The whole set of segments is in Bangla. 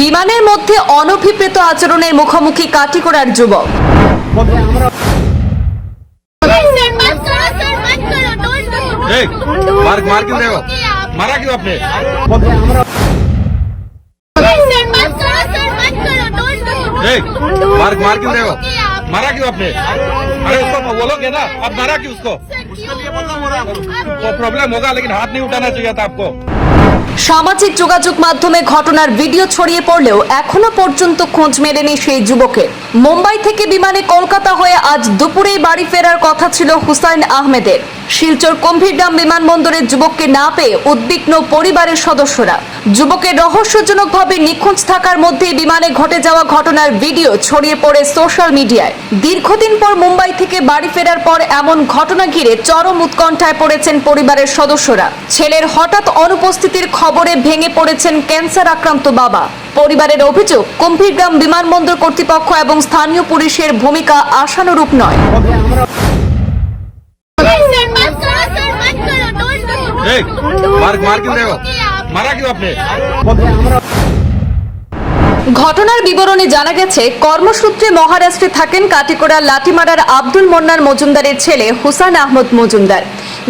বিমানের মধ্যে অনভিপ্রেত আচরণের মুখোমুখি কাটিকোড়ার যুবক सर मत करो सर मत करो डोंट डू ए, मार मार क्यों रहे हो मारा क्यों आपने सर मत करो सर मत करो डोंट डू ए, मार मार क्यों रहे हो मारा क्यों आपने अरे उसको बोलोगे ना अब मारा क्यों उसको तो प्रॉब्लम होगा लेकिन हाथ नहीं उठाना चाहिए था आपको সামাজিক যোগাযোগ মাধ্যমে ঘটনার ভিডিও ছড়িয়ে পড়লেও এখনও পর্যন্ত খোঁজ মেলেনি সেই যুবকের মুম্বাই থেকে বিমানে কলকাতা হয়ে আজ দুপুরেই বাড়ি ফেরার কথা ছিল হুসাইন আহমেদের। শিলচর গম্ভীরগ্রাম বিমানবন্দরের যুবককে না পেয়ে উদ্বিগ্ন পরিবারের সদস্যরা। যুবকের রহস্যজনকভাবে নিখোঁজ থাকার মধ্যেই বিমানে ঘটে যাওয়া ঘটনার ভিডিও ছড়িয়ে পড়ে সোশ্যাল মিডিয়ায়। দীর্ঘদিন পর মুম্বাই থেকে বাড়ি ফেরার পর এমন ঘটনা ঘিরে চরম উৎকণ্ঠায় পড়েছেন পরিবারের সদস্যরা। ছেলের হঠাৎ অনুপস্থিতির খবরে ভেঙে পড়েছেন ক্যান্সার আক্রান্ত বাবা। পরিবারের অভিযোগ কুম্ভীরগ্রাম বিমানবন্দর কর্তৃপক্ষ এবং স্থানীয় পুলিশের ভূমিকা আশানুরূপ নয়। ঘটনার বিবরণে জানা গেছে, কর্মসূত্রে মহারাষ্ট্রে থাকেন কাটিকোড়ার লাঠিমারার আব্দুল মন্নার মজুমদারের ছেলে হুসান আহমদ মজুমদার।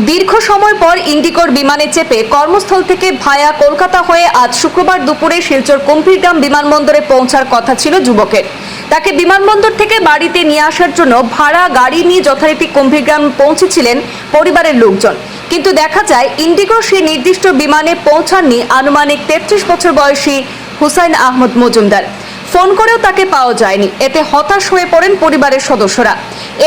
দীর্ঘ সময় পর ইন্ডিকোর বিমানে চেপে কর্মস্থল থেকে ভায়া কলকাতা হয়ে আজ শুক্রবার দুপুরে শিলচর কুম্ভীরগ্রাম বিমানবন্দরে পৌঁছার কথা ছিল যুবকের। তাকে বিমানবন্দর থেকে বাড়িতে নিয়ে আসার জন্য ভাড়া গাড়ি নিয়ে যথারীতি কুম্ভীরগ্রাম পৌঁছেছিলেন পরিবারের লোকজন। কিন্তু দেখা যায় ইন্ডিগোর সেই নির্দিষ্ট বিমানে পৌঁছাননি আনুমানিক তেত্রিশ বছর বয়সী হুসাইন আহমদ মজুমদার। ফোন করেও তাকে পাওয়া যায়নি। এতে হতাশ হয়ে পড়েন পরিবারের সদস্যরা।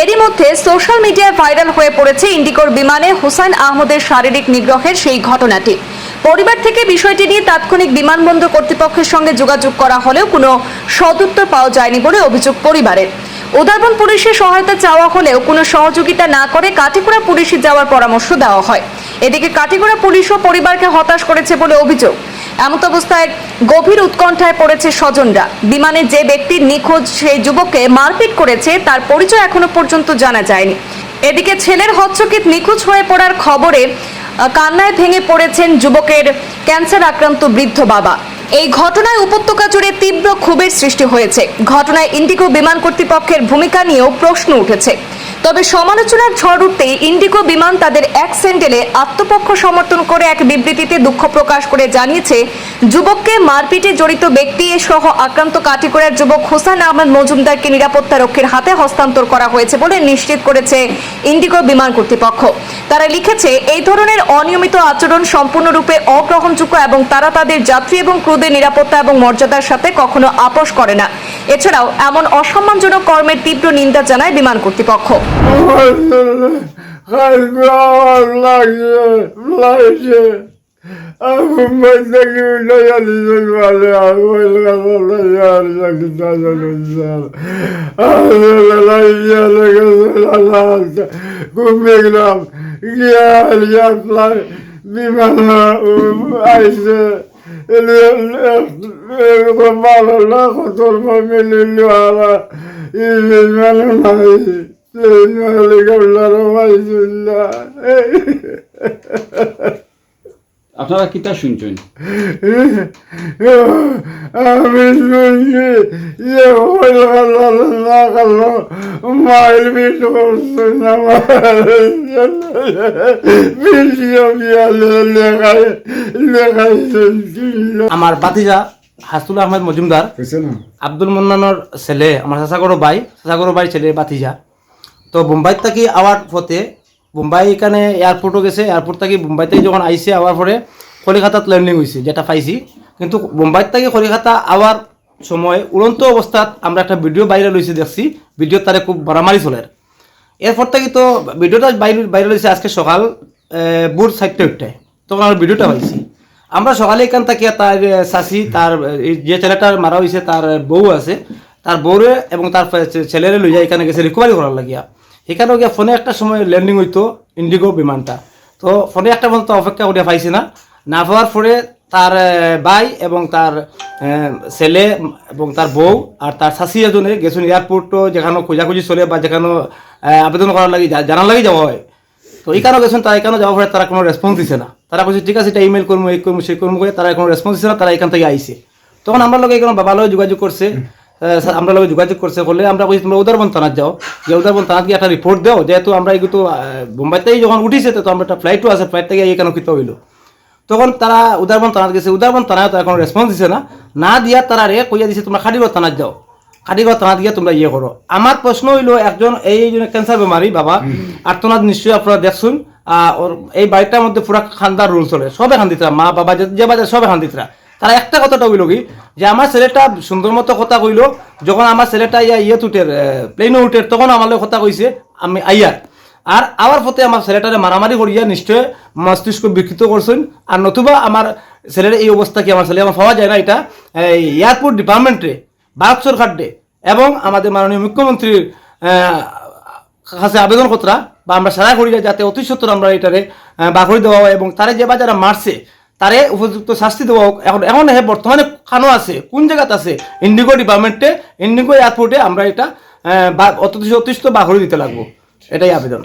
এরই মধ্যে সোশ্যাল মিডিয়ায় ভাইরাল হয়ে পড়েছে ইন্ডিকোর বিমানে হুসাইন আহমদের শারীরিক নিগ্রহের সেই ঘটনাটি। পরিবার থেকে বিষয়টি নিয়ে তাৎক্ষণিক বিমানবন্দর কর্তৃপক্ষের সঙ্গে যোগাযোগ করা হলেও কোনো সদুত্তর পাওয়া যায়নি বলে অভিযোগ পরিবারের। উদারবন পুলিশের সহায়তা চাওয়া হলেও কোনো সহযোগিতা না করে কাটিকুড়া পুলিশে যাওয়ার পরামর্শ দেওয়া হয়। এদিকে কাটিকুড়া পুলিশও পরিবারকে হতাশ করেছে বলে অভিযোগ। এমত অবস্থায় গভীর উৎকণ্ঠায় পড়েছে স্বজনরা। বিমানে যে ব্যক্তি নিখোঁজ সেই যুবককে মারপিট করেছে তার পরিচয় এখনও পর্যন্ত জানা যায়নি। এদিকে ছেলের হচ্চকিত নিখোঁজ হয়ে পড়ার খবরে কান্নায় ভেঙে পড়েছেন যুবকের ক্যান্সার আক্রান্ত বৃদ্ধ বাবা। এই ঘটনায় উপত্যকা জুড়ে তীব্র ক্ষোভের সৃষ্টি হয়েছে। ঘটনায় ইন্ডিগো বিমান কর্তৃপক্ষের ভূমিকা নিয়েও প্রশ্ন উঠেছে। তবে সমালোচনার ঝড় উঠতেই ইন্ডিগো বিমান তাদের এক স্যান্ডেলে আত্মপক্ষ সমর্থন করে এক বিবৃতিতে দুঃখ প্রকাশ করে জানিয়েছে যুবককে মারপিটে জড়িত ব্যক্তি সহ আক্রান্ত কাটিকোড়ার যুবক হোসেন আহমেদ মজুমদারকে নিরাপত্তা রক্ষীর হাতে হস্তান্তর করা হয়েছে বলে নিশ্চিত করেছে ইন্ডিগো বিমান কর্তৃপক্ষ। তারা লিখেছে, এই ধরনের অনিয়মিত আচরণ সম্পূর্ণরূপে অগ্রহণযোগ্য এবং তারা তাদের যাত্রী এবং ক্রুদের নিরাপত্তা এবং মর্যাদার সাথে কখনো আপোষ করে না। এছাড়াও এমন অসম্মানজনক কর্মের তীব্র নিন্দা জানায় বিমান কর্তৃপক্ষ। লাগছে। লাগছে আমি থেকে উঠে যাচ্ছি বলে আমি ঘুমিয়ে গেলাম গিয়ে বিমান আইসে এরকম ভালো না কত মিলিল বিমান নাই আপনারা কিতা শুনছেন? আমি শুনছি যে না মায়ের বিষ আমার বাতিজা হাসুল আহমেদ মজুমদার আব্দুল মন্নানোর ছেলে আমার চাচাগরো ভাই চাচাগরো ভাই ছেলে বাতিজা তো বোম্বাই থাকি আওয়ার পথে বোম্বাই এখানে এয়ারপোর্টও গেছে এয়ারপোর্ট থাকি বোম্বাই থেকে যখন আইসে আওয়ার পরে কলিকাতাত ল্যান্ডিং হয়েছে যেটা পাইছি। কিন্তু বোম্বাই থেকে কলিকাতা আওয়ার সময় উড়ন্ত অবস্থাত আমরা একটা ভিডিও বাইরে লইছি দেখছি ভিডিও তারে খুব মারামারি চলে। এরপর থেকে তো ভিডিওটা বাইরে লইছে আজকে সকাল ভোর চারটে উঠটায় তখন আমরা ভিডিওটা পাইছি। আমরা সকালে এখান থেকে, তার চাচি, তার যে ছেলেটার মারা হয়েছে তার বউ আছে। তার বউরে এবং তার ছেলেরে লইয়া এখানে গেছে রিকভারি করার লাগিয়া। এখানেও গিয়ে ফোনে একটা সময় ল্যান্ডিং হইতো ইন্ডিগো বিমানটা। তো ফোনে একটা পর্যন্ত অপেক্ষা করিয়া পাইছি না। না পাওয়ার পরে তার ভাই এবং তার ছেলে এবং তার বউ আর তার শাশি এজনে গেছেন এয়ারপোর্টও যেখানে খোঁজাখুঁজি চলে বা যেখানে আবেদন করার লাগে জানার লাগে যাওয়া হয়। তো এইখানে গেছেন, তারা এখানে যাওয়ার পরে তারা কোনো রেসপন্স দিছে না। তারা বলছে ঠিক আছে, এটা ইমেল করব এই করব সেই করব করে তারা কোনো রেসপন্স দিছে না, তারা এখান থেকে আইসে তখন আমরা লোক এখানে বাবা লগে যোগাযোগ করছে। আমরা লোক যোগাযোগ করছে বলে আমরা কইছি তোমরা উদারবন থানাত যাও। যে উদারবন থানাত গিয়ে একটা রিপোর্ট দাও যেহেতু আমরা এগুলো বোম্বাইতেই যখন উঠিছে তো আমরা একটা ফ্লাইটও আছে ফ্লাইট থেকে এখানে কিতে হইল? তখন তারা উদারবন থানাত গেছে উদারবন থানায় তো এখন রেসপন্স দিছে না। না দিয়া তারা রে কইয়া দিছে তোমরা খাটিগড় থানাত যাও। খাটিগড় থানাত গিয়ে তোমরা ইয়ে করো। আমার প্রশ্ন হইল একজন এই ক্যান্সার বেমারি বাবা আর্তনাদ নিশ্চয়ই আপনারা দেখছুন এই বাড়িটার মধ্যে পুরা খান্দার রুল চলে সবে খান্দিতরা মা বাবা যে বাজার সবে খান্দিতরা। তারা একটা কথাটা হইল কি? যে আমার ছেলেটা সুন্দর মতো কথা কইলো, যখন আমার ছেলেটা ইয়া ইয়ে উঠে প্লেনে উঠে, তখন আমার কথা কইছে, আমি আইয়ার আর আবার পথে আমার ছেলেটারে মারামারি করিয়া নিশ্চয় মস্তিষ্ক বিকৃত করছেন, আর নতুবা আমার ছেলের এই অবস্থা কি? আমার ছেলে আমার পাওয়া যায় না এটা। এয়ারপোর্ট ডিপার্টমেন্টে ভারত সরকার ডে এবং আমাদের মাননীয় মুখ্যমন্ত্রীর কাছে আবেদন কতরা বা আমরা সারা করি যাতে অতি সত্তর আমরা এটারে বাকরি দেওয়া হয়, এবং তারে যে বা যারা মারছে তারে উপযুক্ত শাস্তি দেওয়া হোক এখন এখন হে বর্তমানে খানো আছে, কোন জায়গাতে আছে? ইন্ডিগো ডিপার্টমেন্টে ইন্ডিগো এয়ারপোর্টে আমরা এটা বা অতিষ্ঠ বাঘরি দিতে লাগবো। এটাই আবেদন।